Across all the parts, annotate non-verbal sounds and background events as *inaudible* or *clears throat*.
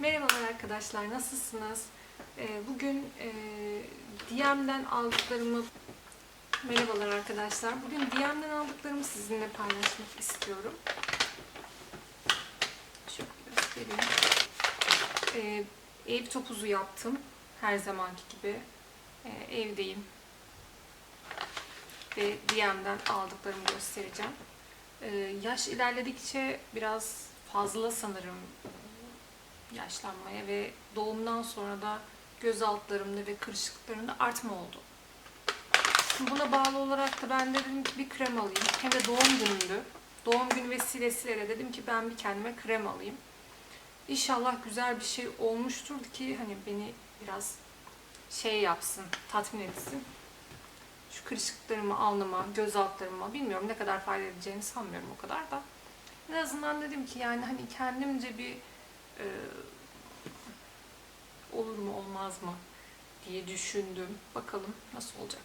Merhabalar arkadaşlar, nasılsınız? Ee, Bugün e, DM'den aldıklarımı Merhabalar arkadaşlar. Bugün DM'den aldıklarımı sizinle paylaşmak istiyorum. Şöyle göstereyim. Ee, ev topuzu yaptım. Her zamanki gibi. Ee, evdeyim. Ve DM'den aldıklarımı göstereceğim. Yaş ilerledikçe biraz fazla sanırım yaşlanmaya ve doğumdan sonra da göz altlarımda ve kırışıklıklarımda artma oldu. Buna bağlı olarak da ben de dedim ki bir krem alayım. Hem de doğum günümdü. Doğum günü vesilesiyle de dedim ki ben bir kendime krem alayım. İnşallah güzel bir şey olmuştur ki hani beni biraz şey yapsın, tatmin etsin. Şu kırışıklıklarımı, alnıma, göz altlarıma bilmiyorum ne kadar fayda edeceğini sanmıyorum o kadar da. En azından dedim ki yani hani kendimce bir e, olur mu olmaz mı diye düşündüm. Bakalım nasıl olacak.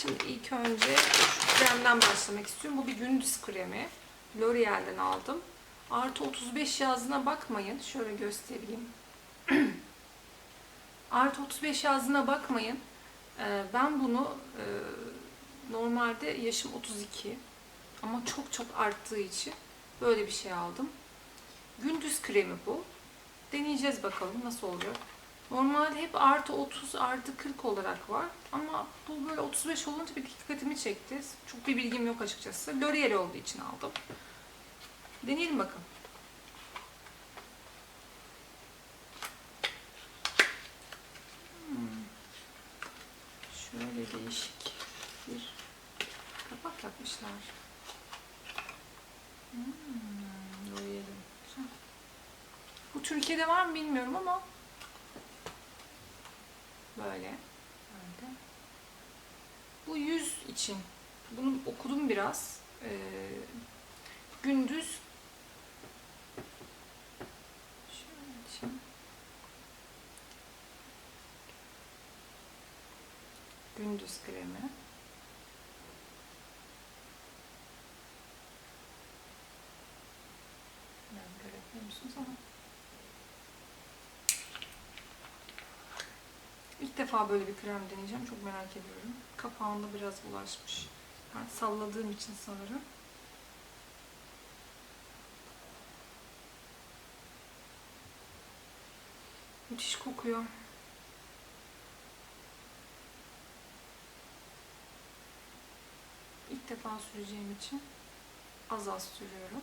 Şimdi ilk önce şu kremden başlamak istiyorum. Bu bir gündüz kremi. L'Oreal'den aldım. Artı 35 yazdığına bakmayın. Şöyle göstereyim. *clears throat* Artı 35 yazdığına bakmayın. Ee, Ben bunu e, normalde yaşım 32 ama çok çok arttığı için böyle bir şey aldım. Gündüz kremi bu. Deneyeceğiz bakalım nasıl olacak. Normalde hep artı 30 artı 40 olarak var ama bu böyle 35 olunca bir dikkatimi çekti. Çok bir bilgim yok açıkçası. L'Oreal olduğu için aldım. Deneyelim bakalım. Hmm. Şöyle değişik bir kapak yapmışlar. Hmm. Bu Türkiye'de var mı bilmiyorum ama böyle. Böyle. Bu yüz için. Bunu okudum biraz. Ee, gündüz. Gündüz kremi. Biraz musunuz ama. İlk defa böyle bir krem deneyeceğim. Çok merak ediyorum. Kapağında biraz bulaşmış. Ben salladığım için sanırım. Müthiş kokuyor. İlk defa süreceğim için az az sürüyorum.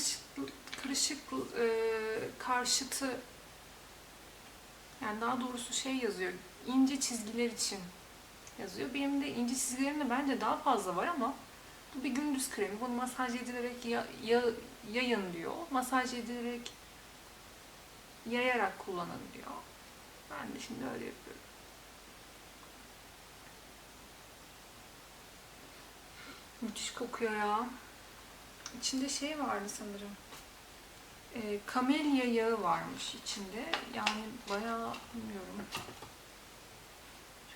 Kırışık, kırışık e, karşıtı yani daha doğrusu şey yazıyor ince çizgiler için yazıyor. Benim de ince çizgilerim de bence daha fazla var ama bu bir gündüz kremi. Bunu masaj edilerek ya, ya, yayın diyor. Masaj edilerek yayarak kullanın diyor. Ben de şimdi öyle yapıyorum. Müthiş kokuyor ya. İçinde şey vardı sanırım. E, kamelya yağı varmış içinde. Yani bayağı bilmiyorum.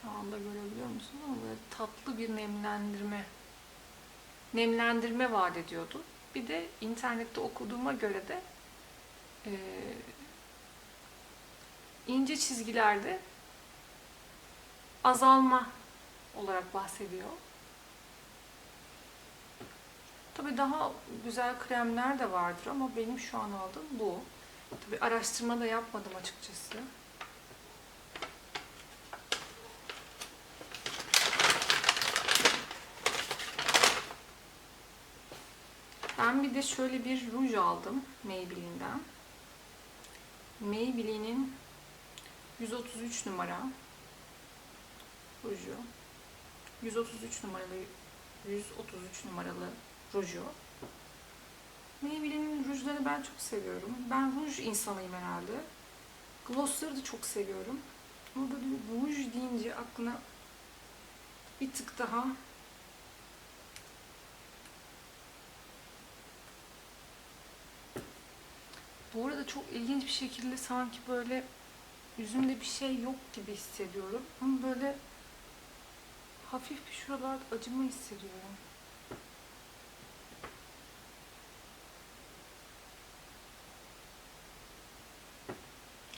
Şu anda görebiliyor musunuz ama böyle tatlı bir nemlendirme. Nemlendirme vaat ediyordu. Bir de internette okuduğuma göre de e, ince çizgilerde azalma olarak bahsediyor. Tabii daha güzel kremler de vardır ama benim şu an aldığım bu. Tabii araştırma da yapmadım açıkçası. Ben bir de şöyle bir ruj aldım Maybelline'den. Maybelline'in 133 numara ruju. 133 numaralı 133 numaralı ruju. Maybelline'in rujlarını ben çok seviyorum. Ben ruj insanıyım herhalde. Glossları da çok seviyorum. Ama böyle ruj deyince aklına bir tık daha Bu arada çok ilginç bir şekilde sanki böyle yüzümde bir şey yok gibi hissediyorum. Ama böyle hafif bir şuralarda acıma hissediyorum.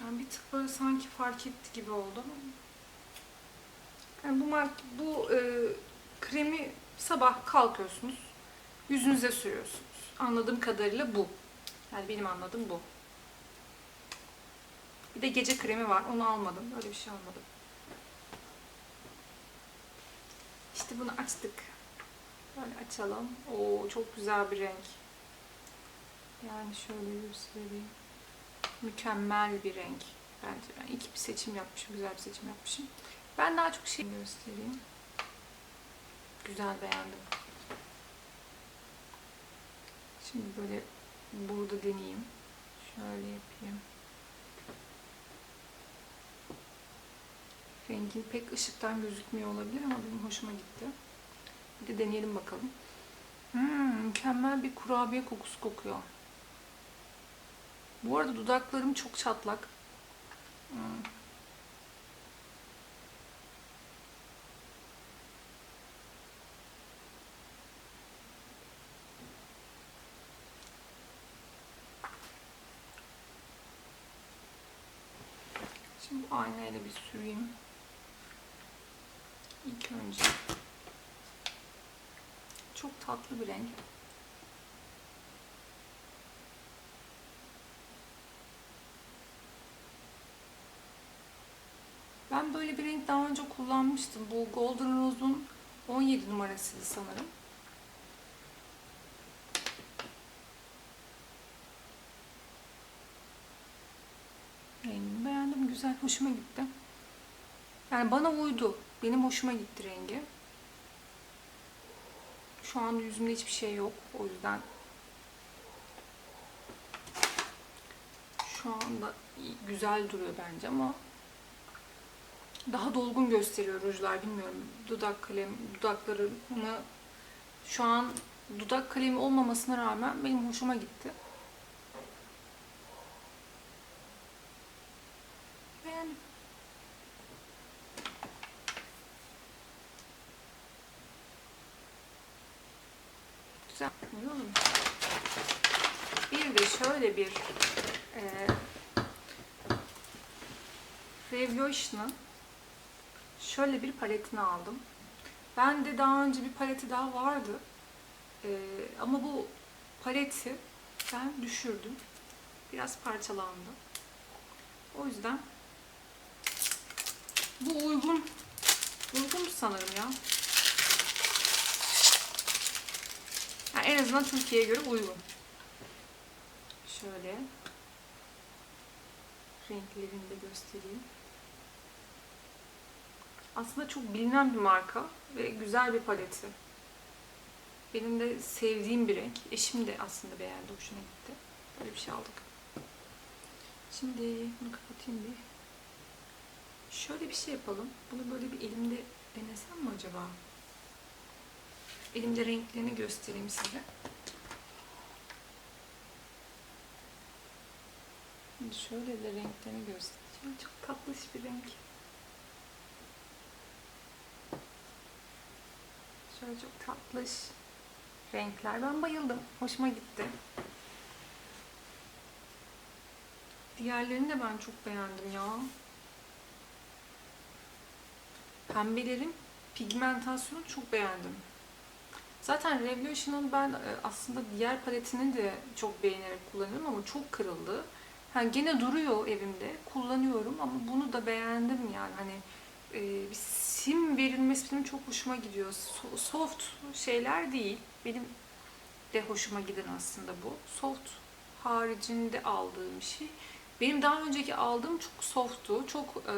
Yani bir tık böyle sanki fark etti gibi oldu. Yani bu mark bu e, kremi sabah kalkıyorsunuz. Yüzünüze sürüyorsunuz. Anladığım kadarıyla bu. Yani benim anladığım bu. Bir de gece kremi var. Onu almadım. Öyle bir şey almadım. İşte bunu açtık. Böyle açalım. Oo çok güzel bir renk. Yani şöyle göstereyim. Mükemmel bir renk. Bence ben iki bir seçim yapmışım. Güzel bir seçim yapmışım. Ben daha çok şey göstereyim. Güzel beğendim. Şimdi böyle burada deneyeyim. Şöyle yapayım. Rengi pek ışıktan gözükmüyor olabilir ama benim hoşuma gitti. Bir de deneyelim bakalım. Hmm, mükemmel bir kurabiye kokusu kokuyor. Bu arada dudaklarım çok çatlak. Hmm. Şimdi aynayla bir süreyim. İlk önce. Çok tatlı bir renk. Ben böyle bir renk daha önce kullanmıştım. Bu Golden Rose'un 17 numarasıydı sanırım. Rengini beğendim. Güzel. Hoşuma gitti. Yani bana uydu. Benim hoşuma gitti rengi. Şu anda yüzümde hiçbir şey yok. O yüzden şu anda güzel duruyor bence ama daha dolgun gösteriyor rujlar bilmiyorum. Dudak kalem, dudakları bana şu an dudak kalemi olmamasına rağmen benim hoşuma gitti. Beğendim. Güzel. Bir de şöyle bir e, Revolution'ın şöyle bir paletini aldım. Ben de daha önce bir paleti daha vardı. E, ama bu paleti ben düşürdüm. Biraz parçalandı. O yüzden bu uygun uygun sanırım ya. Yani en azından Türkiye'ye göre uygun. Şöyle renklerini de göstereyim. Aslında çok bilinen bir marka ve güzel bir paleti. Benim de sevdiğim bir renk. Eşim de aslında beğendi, hoşuna gitti. Böyle bir şey aldık. Şimdi bunu kapatayım bir. Şöyle bir şey yapalım. Bunu böyle bir elimde denesem mi acaba? Elimde renklerini göstereyim size. Şimdi şöyle de renklerini göstereceğim. Çok tatlış bir renk. Şöyle çok tatlış renkler. Ben bayıldım. Hoşuma gitti. Diğerlerini de ben çok beğendim ya. Pembelerin pigmentasyonu çok beğendim. Zaten Revolution'ın ben e, aslında diğer paletini de çok beğenerek kullanıyorum ama çok kırıldı. Ha, gene duruyor evimde. Kullanıyorum ama bunu da beğendim yani. Hani e, bir sim verilmesi benim çok hoşuma gidiyor. So- soft şeyler değil. Benim de hoşuma giden aslında bu. Soft haricinde aldığım şey. Benim daha önceki aldığım çok softtu. Çok e,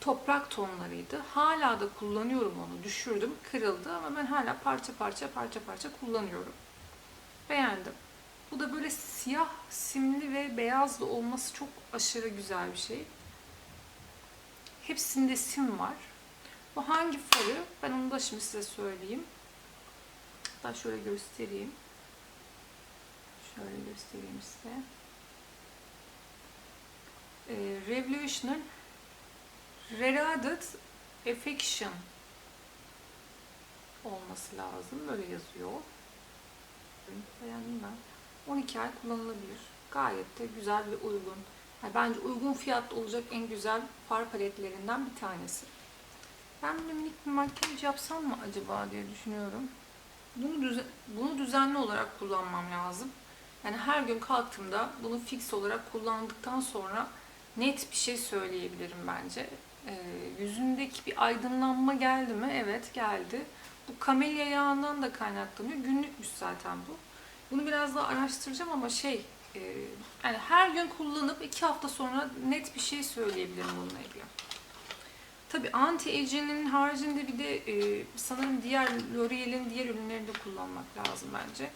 toprak tonlarıydı. Hala da kullanıyorum onu. Düşürdüm, kırıldı ama ben hala parça parça parça parça kullanıyorum. Beğendim. Bu da böyle siyah, simli ve beyazlı olması çok aşırı güzel bir şey. Hepsinde sim var. Bu hangi farı? Ben onu da şimdi size söyleyeyim. Hatta şöyle göstereyim. Şöyle göstereyim size. Ee, Revolutional Reraded Affection olması lazım. Böyle yazıyor. Beğendim ben. 12 ay kullanılabilir. Gayet de güzel ve uygun. Yani bence uygun fiyatlı olacak en güzel far paletlerinden bir tanesi. Ben böyle minik bir makyaj yapsam mı acaba diye düşünüyorum. Bunu, düze- bunu düzenli olarak kullanmam lazım. Yani her gün kalktığımda bunu fix olarak kullandıktan sonra net bir şey söyleyebilirim bence. Ee, yüzündeki bir aydınlanma geldi mi? Evet geldi. Bu kamelya yağından da kaynaklanıyor. Günlükmüş zaten bu. Bunu biraz daha araştıracağım ama şey e, yani her gün kullanıp iki hafta sonra net bir şey söyleyebilirim bununla ilgili. Tabii anti-aging'in haricinde bir de e, sanırım diğer L'Oreal'in diğer ürünlerini de kullanmak lazım bence.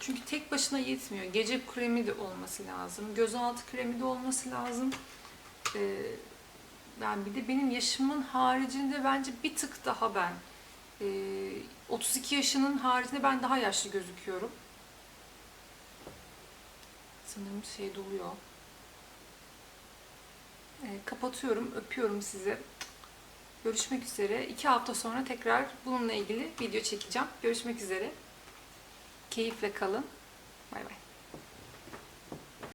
Çünkü tek başına yetmiyor. Gece kremi de olması lazım. Gözaltı kremi de olması lazım. E, yani bir de benim yaşımın haricinde bence bir tık daha ben e, 32 yaşının haricinde ben daha yaşlı gözüküyorum. Sanırım şey doluyor. E, kapatıyorum. Öpüyorum sizi. Görüşmek üzere. İki hafta sonra tekrar bununla ilgili video çekeceğim. Görüşmek üzere. Keyifle kalın. Bay bay.